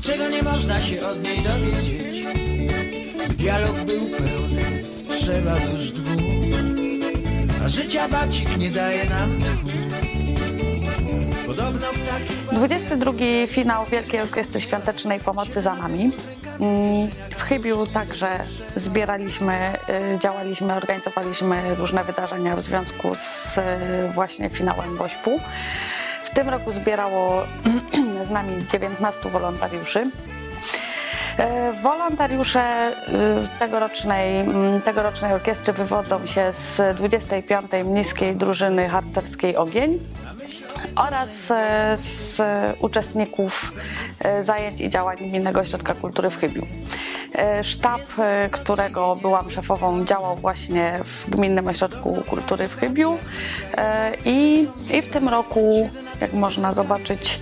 Czego nie można się od niej dowiedzieć Dialog był pełny, trzeba dwóch A życia bacik nie daje nam tchu 22 finał Wielkiej Orkiestry Świątecznej Pomocy za nami. Mm, w Chybiu także zbieraliśmy, y, działaliśmy, organizowaliśmy różne wydarzenia w związku z y, właśnie finałem Bośpu. Tym roku zbierało z nami 19 wolontariuszy. E, Wolontariusze y, tegorocznej, mm, tegorocznej orkiestry wywodzą się z 25. Mniskiej Drużyny Harcerskiej Ogień oraz e, z uczestników e, zajęć i działań Gminnego Ośrodka Kultury w Chybiu. E, Sztab, e, którego byłam szefową, działał właśnie w Gminnym Ośrodku Kultury w Chybiu E, i, i w tym roku, jak można zobaczyć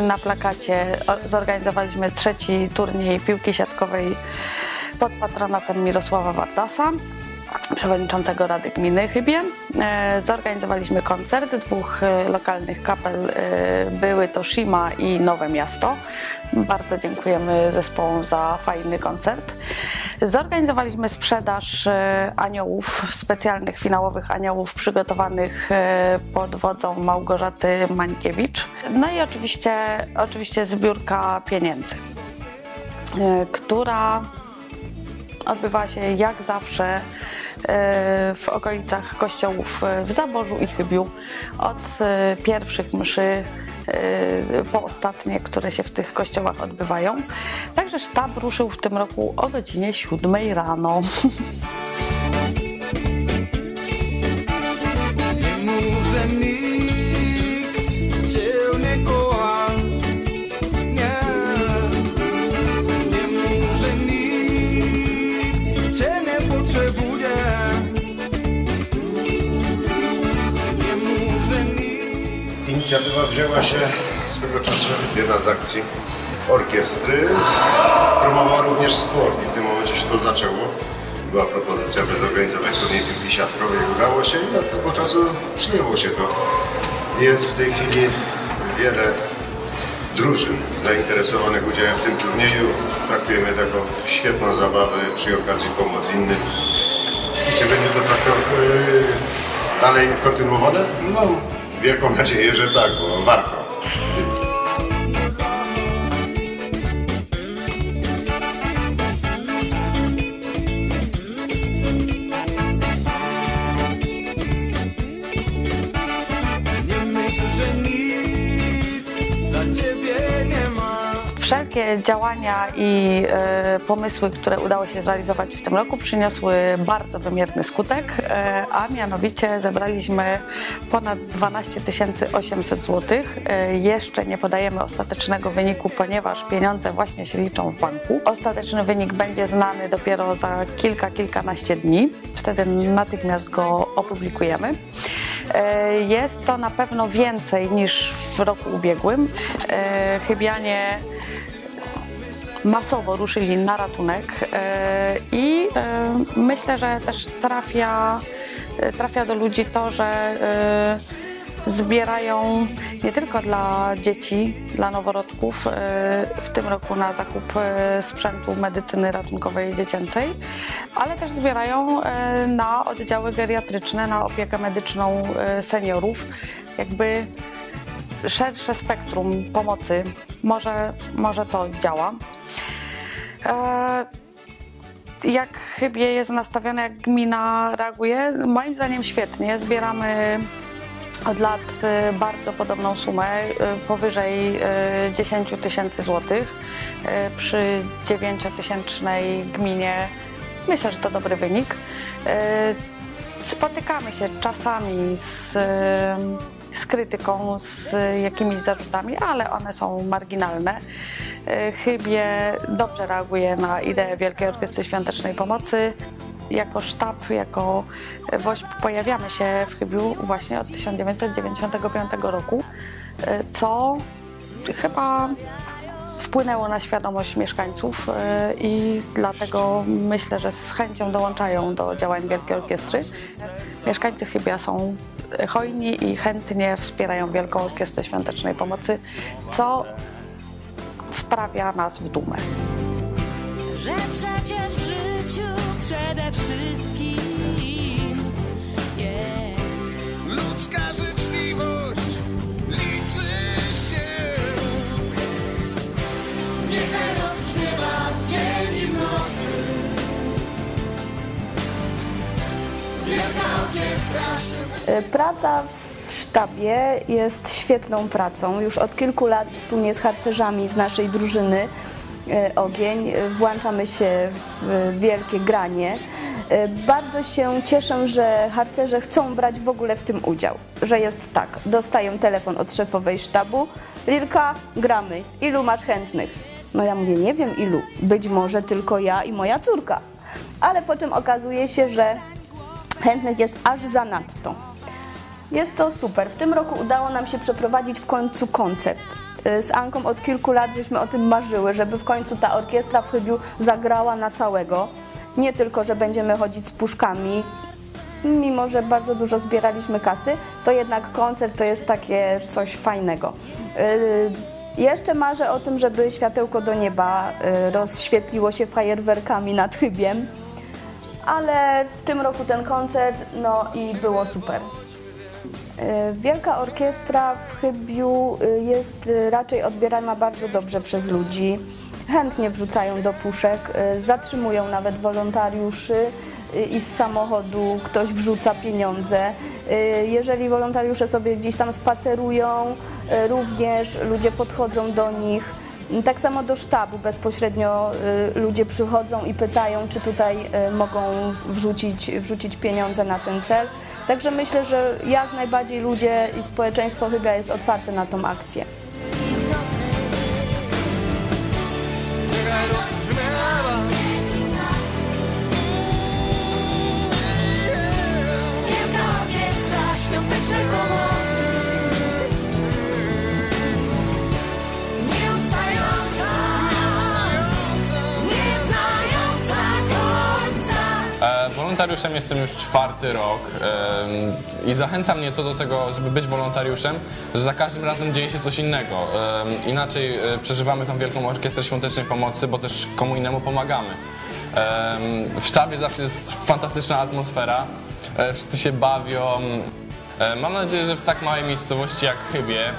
na plakacie, zorganizowaliśmy trzeci turniej piłki siatkowej pod patronatem Mirosława Wardasa przewodniczącego Rady Gminy Chybie. E, Zorganizowaliśmy koncert dwóch e, lokalnych kapel. e, Były to Shima i Nowe Miasto. Bardzo dziękujemy zespołom za fajny koncert. Zorganizowaliśmy sprzedaż aniołów, specjalnych finałowych aniołów przygotowanych pod wodzą Małgorzaty Mańkiewicz. No i oczywiście, oczywiście zbiórka pieniędzy, która odbywa się jak zawsze w okolicach kościołów w Zaborzu i Chybiu. Od e, pierwszych mszy e, po ostatnie, które się w tych kościołach odbywają. Także sztab ruszył w tym roku o godzinie 7 rano. Inicjatywa wzięła się swego czasu jedna z akcji orkiestry. Promowała również sport i w tym momencie się to zaczęło. Była propozycja, by zorganizować turniej piłki siatkowej. Udało się i od tego czasu przyjęło się to. Jest w tej chwili wiele drużyn zainteresowanych udziałem w tym turnieju. Traktujemy to jako świetną zabawę przy okazji pomoc innym. I czy będzie to tak yy, dalej kontynuowane? No, wielką nadzieję, że tak, bo warto. Działania i e, pomysły, które udało się zrealizować w tym roku, przyniosły bardzo wymierny skutek, e, a mianowicie zebraliśmy ponad 12 800 zł. Jeszcze nie podajemy ostatecznego wyniku, ponieważ pieniądze właśnie się liczą w banku. Ostateczny wynik będzie znany dopiero za kilka, kilkanaście dni. Wtedy natychmiast go opublikujemy. E, Jest to na pewno więcej niż w roku ubiegłym. Chybianie masowo ruszyli na ratunek e, i e, myślę, że też trafia, e, trafia do ludzi to, że zbierają nie tylko dla dzieci, dla noworodków w tym roku na zakup sprzętu medycyny ratunkowej dziecięcej, ale też zbierają na oddziały geriatryczne, na opiekę medyczną seniorów. Jakby szersze spektrum pomocy może, może to działa. E, Jak chybie jest nastawione, jak gmina reaguje? Moim zdaniem świetnie. Zbieramy od lat e, bardzo podobną sumę, e, powyżej e, 10 tysięcy złotych. Przy 9-tysięcznej gminie myślę, że to dobry wynik. Spotykamy się czasami z, z krytyką, z jakimiś zarzutami, ale one są marginalne. E, Chybie dobrze reaguje na ideę Wielkiej Orkiestry Świątecznej Pomocy. Jako sztab, jako WOŚP pojawiamy się w Chybiu właśnie od 1995 roku, e, co chyba wpłynęło na świadomość mieszkańców e, i dlatego myślę, że z chęcią dołączają do działań Wielkiej Orkiestry. Mieszkańcy Chybia są hojni i chętnie wspierają Wielką Orkiestrę Świątecznej Pomocy, co wprawia nas w dumę. że przecież w życiu przede wszystkim Praca w sztabie jest świetną pracą. Już od kilku lat wspólnie z harcerzami z naszej drużyny e, Ogień e, włączamy się w wielkie granie. E, Bardzo się cieszę, że harcerze chcą brać w ogóle w tym udział. Że jest tak, dostają telefon od szefowej sztabu. Lilka, gramy. Ilu masz chętnych? No ja mówię, nie wiem ilu. Być może tylko ja i moja córka. Ale potem okazuje się, że chętnych jest aż zanadto. Jest to super. W tym roku udało nam się przeprowadzić w końcu koncert. Y, Z Anką od kilku lat żeśmy o tym marzyły, żeby w końcu ta orkiestra w Chybiu zagrała na całego. Nie tylko, że będziemy chodzić z puszkami, mimo że bardzo dużo zbieraliśmy kasy, to jednak koncert to jest takie coś fajnego. Y, Jeszcze marzę o tym, żeby światełko do nieba y, rozświetliło się fajerwerkami nad Chybiem, ale w tym roku ten koncert, no i było super. E, Wielka orkiestra w Chybiu e, jest e, raczej odbierana bardzo dobrze przez ludzi. Chętnie wrzucają do puszek, zatrzymują nawet wolontariuszy i z samochodu ktoś wrzuca pieniądze. Jeżeli wolontariusze sobie gdzieś tam spacerują, również ludzie podchodzą do nich. Tak samo do sztabu bezpośrednio y, ludzie przychodzą i pytają, czy tutaj y, mogą wrzucić, wrzucić pieniądze na ten cel. Także myślę, że jak najbardziej ludzie i społeczeństwo chyba jest otwarte na tą akcję. Wolontariuszem jestem już czwarty rok i zachęca mnie to do tego, żeby być wolontariuszem, że za każdym razem dzieje się coś innego. Inaczej e, przeżywamy tą wielką orkiestrę świątecznej pomocy, bo też komu innemu pomagamy. W sztabie zawsze jest fantastyczna atmosfera, e, wszyscy się bawią. E, Mam nadzieję, że w tak małej miejscowości jak Chybie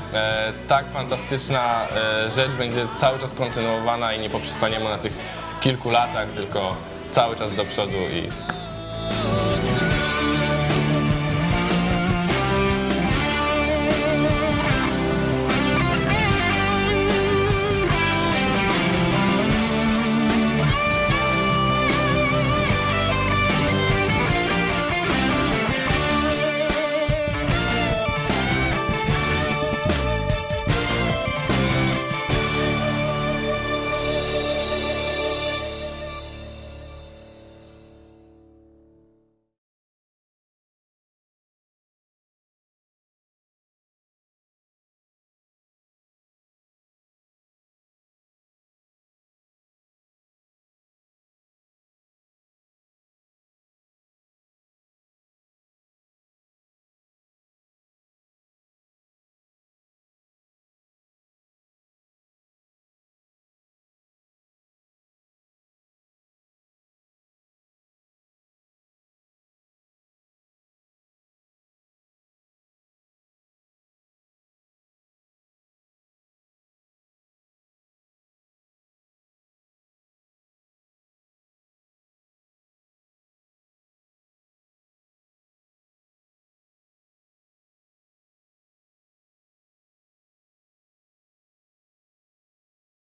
tak fantastyczna rzecz będzie cały czas kontynuowana i nie poprzestaniemy na tych kilku latach, tylko cały czas do przodu i